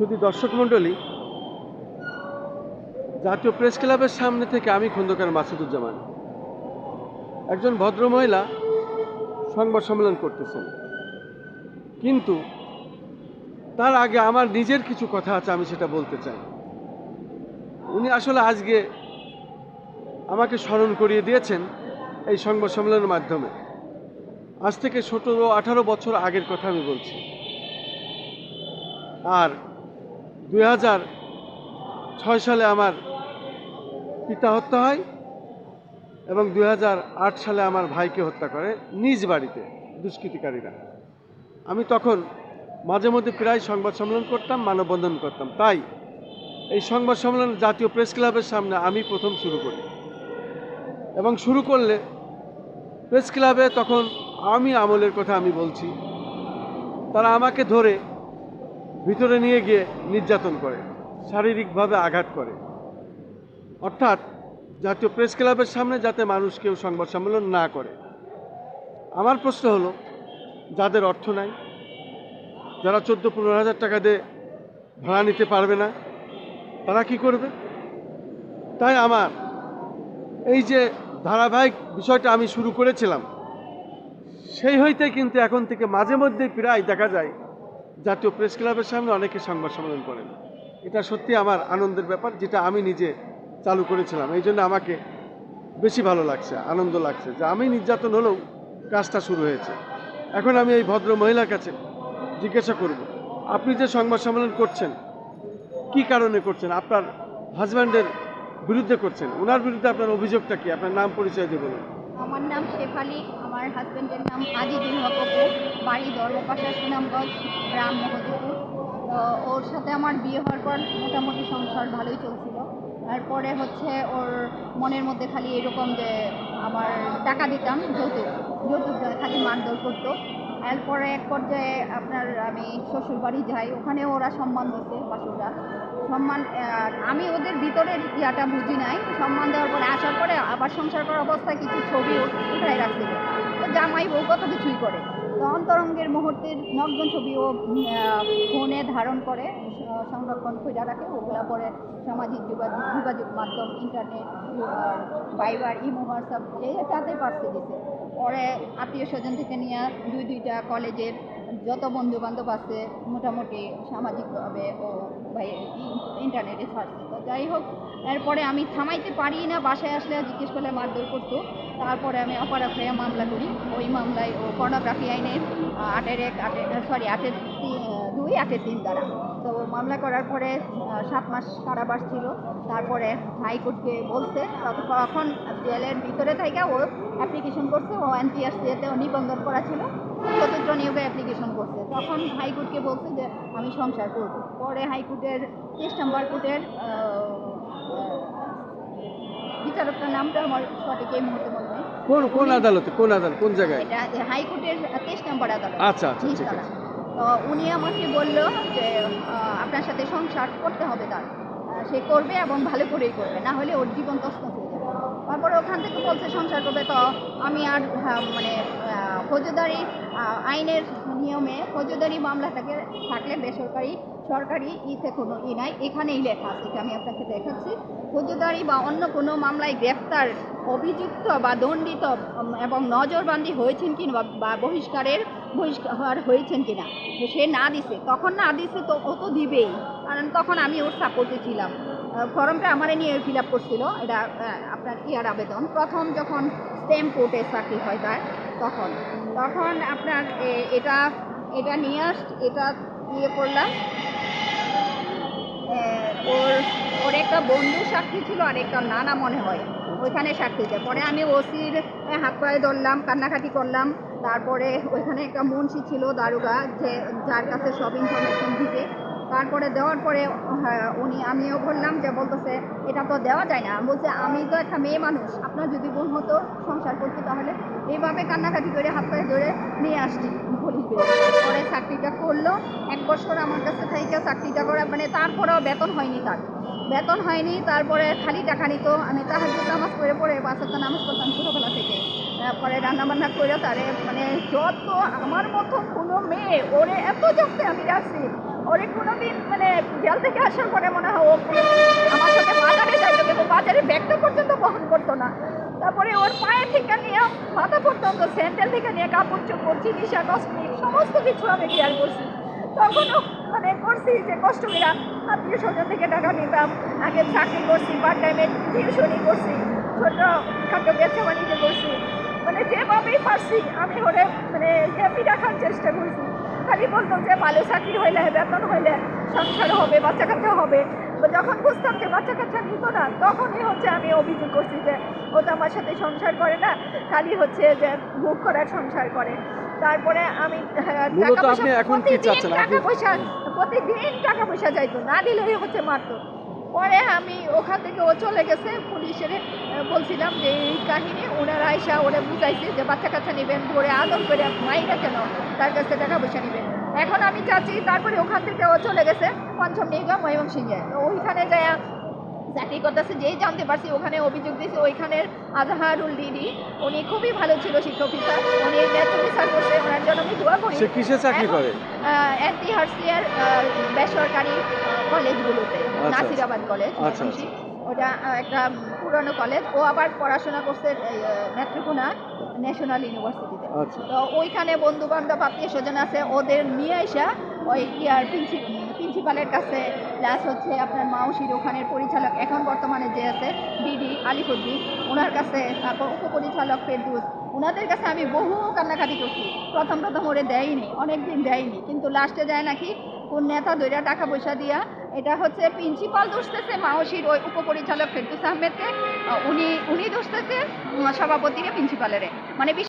শুধু দর্শক মণ্ডলী, জাতীয় প্রেস ক্লাবের সামনে থেকে আমি খন্দকার মাসুদুজ্জামান। একজন ভদ্রমহিলা সংবাদ সম্মেলন করতেছেন। কিন্তু তার আগে আমার নিজের কিছু কথা আছে, আমি সেটা বলতে চাই। উনি আসলে আজকে আমাকে স্মরণ করিয়ে দিয়েছেন এই সংবাদ সম্মেলনের মাধ্যমে। আজ থেকে সতেরো আঠারো বছর আগের কথা আমি বলছি। আর দুই ছয় সালে আমার পিতা হত্যা হয় এবং দুই হাজার আট সালে আমার ভাইকে হত্যা করে নিজ বাড়িতে দুষ্কৃতিকারীরা। আমি তখন মাঝে মধ্যে প্রায় সংবাদ সম্মেলন করতাম, মানববন্ধন করতাম। তাই এই সংবাদ সম্মেলন জাতীয় প্রেস ক্লাবের সামনে আমি প্রথম শুরু করি। এবং শুরু করলে প্রেস ক্লাবে তখন আমি আমলের কথা আমি বলছি। তারা আমাকে ধরে ভিতরে নিয়ে গিয়ে নির্যাতন করে, শারীরিকভাবে আঘাত করে। অর্থাৎ জাতীয় প্রেস ক্লাবের সামনে যাতে মানুষ কেউ সংবাদ সম্মেলন না করে। আমার প্রশ্ন হলো, যাদের অর্থ নাই, যারা চোদ্দ পনেরো হাজার টাকা দিয়ে ভাড়া নিতে পারবে না, তারা কি করবে? তাই আমার এই যে ধারাবাহিক বিষয়টা আমি শুরু করেছিলাম, সেই হইতে কিন্তু এখন থেকে মাঝে মধ্যে প্রায় দেখা যায় জাতীয় প্রেস ক্লাবের সামনে অনেকে সংবাদ সম্মেলন করেন। এটা সত্যি আমার আনন্দের ব্যাপার, যেটা আমি নিজে চালু করেছিলাম। এই জন্য আমাকে বেশি ভালো লাগছে, আনন্দ লাগছে যে আমি নির্যাতন হলেও কাজটা শুরু হয়েছে। এখন আমি এই ভদ্র মহিলার কাছে জিজ্ঞাসা করব, আপনি যে সংবাদ সম্মেলন করছেন, কি কারণে করছেন? আপনার হাজব্যান্ডের বিরুদ্ধে করছেন। ওনার বিরুদ্ধে আপনার অভিযোগটা কি? আপনার নাম পরিচয় দিয়ে বলুন। আমার নাম শেফালি, আমার হাজব্যান্ডের নাম আজিজুল হক। বাড়ি ধর্মপাশা সুনামগঞ্জ গ্রাম মহদপুর ওর সাথে আমার বিয়ে হওয়ার পর মোটামুটি সংসার ভালোই চলছিল। তারপরে হচ্ছে ওর মনের মধ্যে খালি এরকম যে আমার টাকা দিতাম, যৌতুক। যৌতুক খালি মারধর করতো। এরপরে এক পর্যায়ে আপনার আমি শ্বশুর বাড়ি যাই, ওখানে ওরা সম্মান দিচ্ছে বাসুরা সম্মান আমি ওদের ভিতরের ইয়াটা বুঝি নাই। সম্মান দেওয়ার পরে আসার পরে আবার সংসার করার অবস্থায় কিছু ছবি উঠাই রাখছিল। তো জামাই বউ কত কিছুই করে। অন্তরঙ্গের মুহূর্তের নগ্ন ছবি ও উম, আহ, ফোনে ধারণ করে সংরক্ষণ করে রাখে। ওগুলা পরে সামাজিক যোগাযোগ যোগাযোগ মাধ্যম ইন্টারনেট ভাইবার ইমো হোয়াটসঅ্যাপ এটাতে পারছে দিছে। পরে আত্মীয় স্বজন থেকে নিয়ে দুই দুইটা কলেজের যত বন্ধু বান্ধব আছে, মোটামুটি সামাজিকভাবে ও ভাই ইন্টারনেটে ছাড়ছে তো যাই হোক, এরপরে আমি থামাইতে পারি না, বাসায় আসলে জিজ্ঞেস করলে মারধর করতো। তারপরে আমি অপরাধ হয়ে মামলা করি। ওই মামলায় ও পর্নোগ্রাফি আইনের আটের এক, আটের সরি আটের দুই, আটের তিন দ্বারা। তো মামলা করার পরে সাত মাস কারাবাস ছিল। তারপরে হাইকোর্টকে বলছে তখন জেলের ভিতরে থেকে ও অ্যাপ্লিকেশন করছে। ও এনটিআরসিতে ও নিবন্ধন করা ছিল। চতুর্থ নিয়োগে অ্যাপ্লিকেশন করছে। তখন হাইকোর্টকে বলছে যে আমি সংসার করব। পরে হাইকোর্টের তেইশ নম্বর কোর্টের বিচারকটার নামটা আমার সঠিক এই মুহূর্তে মনে নেই। কোন কোন আদালতে কোন আদালত কোন জায়গায়? এটা হাইকোর্টের তেইশ নম্বর আদালত। আচ্ছা আচ্ছা ঠিক আছে। তো উনি আমাকে বলল যে আপনার সাথে সংসার করতে হবে তার। সে করবে এবং ভালো করেই করবে না হলে ওর জীবন তছনছ হয়ে যাবে। তারপরে ওখান থেকে বলছে সংসার করবে। তো আমি আর আহ, মানে ফৌজদারি আইনের নিয়মে ফৌজদারি মামলা থাকে, থাকলে বেসরকারি, সরকারি ইতে কোনো ই নাই। এখানেই লেখা আছে, এটা আমি আপনাকে দেখাচ্ছি। ফৌজদারি বা অন্য কোনো মামলায় গ্রেপ্তার অভিযুক্ত বা দণ্ডিত এবং নজরবন্দি হয়েছেন কিনা বা- বহিষ্কারের, বহিষ্কার হয়েছেন কিনা, তো সে না দিছে। তখন না দিছে তো ও তো দিবেই। কারণ তখন আমি ওর সাপোর্টে ছিলাম। ফর্মটা আমারে নিয়ে ফিল আপ করছিল, এটা আপনার ইয়ার আবেদন। প্রথম যখন স্টেম কোর্টে চাকরি হয় তার তখন। তখন আপনার এটা এটা নিয়ে আস, এটা ইয়ে করলাম। ওর ওর একটা বন্ধু সাক্ষী ছিল আর একটা নানা মনে হয়, ওইখানে সাক্ষী পরে আমি ওসির হাত পায়ে ধরলাম, কান্নাকাটি করলাম। তারপরে ওইখানে একটা মুন্সি ছিল দারোগা, যে, যার কাছে সব ইনফরমেশন দিতে তারপরে দেওয়ার পরে হ্যাঁ, উনি আমিও বললাম যে বলতেছে এটা তো দেওয়া যায় না। বলছে আমি তো একটা মেয়ে মানুষ। আপনার যদি বোন হতো সংসার করতে তাহলে এইভাবে কান্নাকাটি করে হাত পায়ে ধরে নিয়ে আসছি। পুলিশ পরে চাকরিটা করল। এক বছর আমার কাছে থেকে চাকরিটা করে মানে তারপরেও বেতন হয়নি তার। বেতন হয়নি তারপরে খালি টাকা নিত। আমি তাহার নামাজ পড়ে পড়ে পাঁচ নামাজ পড়তাম ছোটোবেলা থেকে। তারপরে রান্নাবান্না করে তারে মানে যত আমার মতো কোনো মেয়ে ওরে এত যত্নে আমি রাখছি। ওরে কোনোদিন মানে জেল থেকে আসার পরে মনে হয় ও আমার সাথে বাজারে যাইতো কিন্তু বাজারে ব্যাগটা পর্যন্ত বহন করতো না। তারপরে ওর পায়ের থেকে নিয়ে, মাথা পর্যন্ত স্যান্ডেল থেকে নিয়ে, কাপড় চোপড় চিকিৎসা কসমেটিক সমস্ত কিছু আমি কেয়ার করছি। তখনও মানে করছি যে কষ্ট করে আত্মীয় স্বজন থেকে টাকা নিতাম। আগে চাকরি করছি পার্ট টাইমে টিউশনই করছি, ছোটো খাটো ব্যবসা বাণিজ্য করছি। মানে যেভাবেই পারছি, আমি ওরে মানে হ্যাপি রাখার চেষ্টা করছি। খালি বলতো যে ভালো চাকরি হইলে বেতন হইলে সংসার হবে বাচ্চা কাচ্চা হবে। যখন বুঝতাম যে বাচ্চা কাচ্চা নিত না তখনই হচ্ছে আমি অভিযোগ করছি যে ও তো আমার সাথে সংসার করে না খালি হচ্ছে যে বুক করার সংসার করে। তারপরে আমি হ্যাঁ, টাকা পয়সা প্রতিদিন টাকা পয়সা প্রতিদিন টাকা পয়সা যাইতো না দিলেই হচ্ছে মারতো। পরে আমি ওখান থেকে ও চলে গেছে, পুলিশের বলছিলাম যে এই কাহিনী, ওনারা আয়সা ওরা বুঝাইছে যে বাচ্চা কাচ্চা নেবেন, ধরে আদর করে মাইরা কেন তার কাছে টাকা পয়সা নেবেন? এখন আমি চাচ্ছি তারপরে ওখান থেকে ও চলে গেছে, পঞ্চম নিগম ময়মনসিংহে। ওইখানে যায় চাকরি করতেছে যেই জানতে পারছি ওখানে অভিযোগ দিয়েছে ওইখানের আজহারুল দিদি। উনি খুবই ভালো ছিল শিক্ষা অফিসার উনি নেট অফিসার করছে ওনার জন্য আমি দোয়া করি। সে কিসে চাকরি করে? হার্সিয়ার বেসরকারি কলেজগুলোতে আচ্ছা। নাসিরাবাদ কলেজ আচ্ছা, ওটা একটা পুরনো কলেজ ও আবার পড়াশোনা করছে নেত্রকোনা ন্যাশনাল ইউনিভার্সিটিতে। আচ্ছা। তো ওইখানে বন্ধু বান্ধব আত্মীয় স্বজন আছে ওদের নিয়ে আসা ওই ইয়ার প্রিন্সিপালের কাছে প্লাস হচ্ছে আপনার মাউসির ওখানের পরিচালক, এখন বর্তমানে যে আছে, বিডি আলিফুদ্দিন ওনার কাছে তারপর উপপরিচালক ফেরদুস ওনাদের কাছে আমি বহু কান্নাকাটি করছি। প্রথম প্রথম ওরে দেয়নি অনেক দিন দেয়নি, কিন্তু লাস্টে যায় নাকি কোন নেতা দৈরা টাকা পয়সা দিয়া, এটা হচ্ছে প্রিন্সিপাল দোষতেছে মাওসির ওই উপপরিচালক ফেরদুস আহমেদকে উনি উনি দোষতেছে, সভাপতিকে, প্রিন্সিপালের। মানে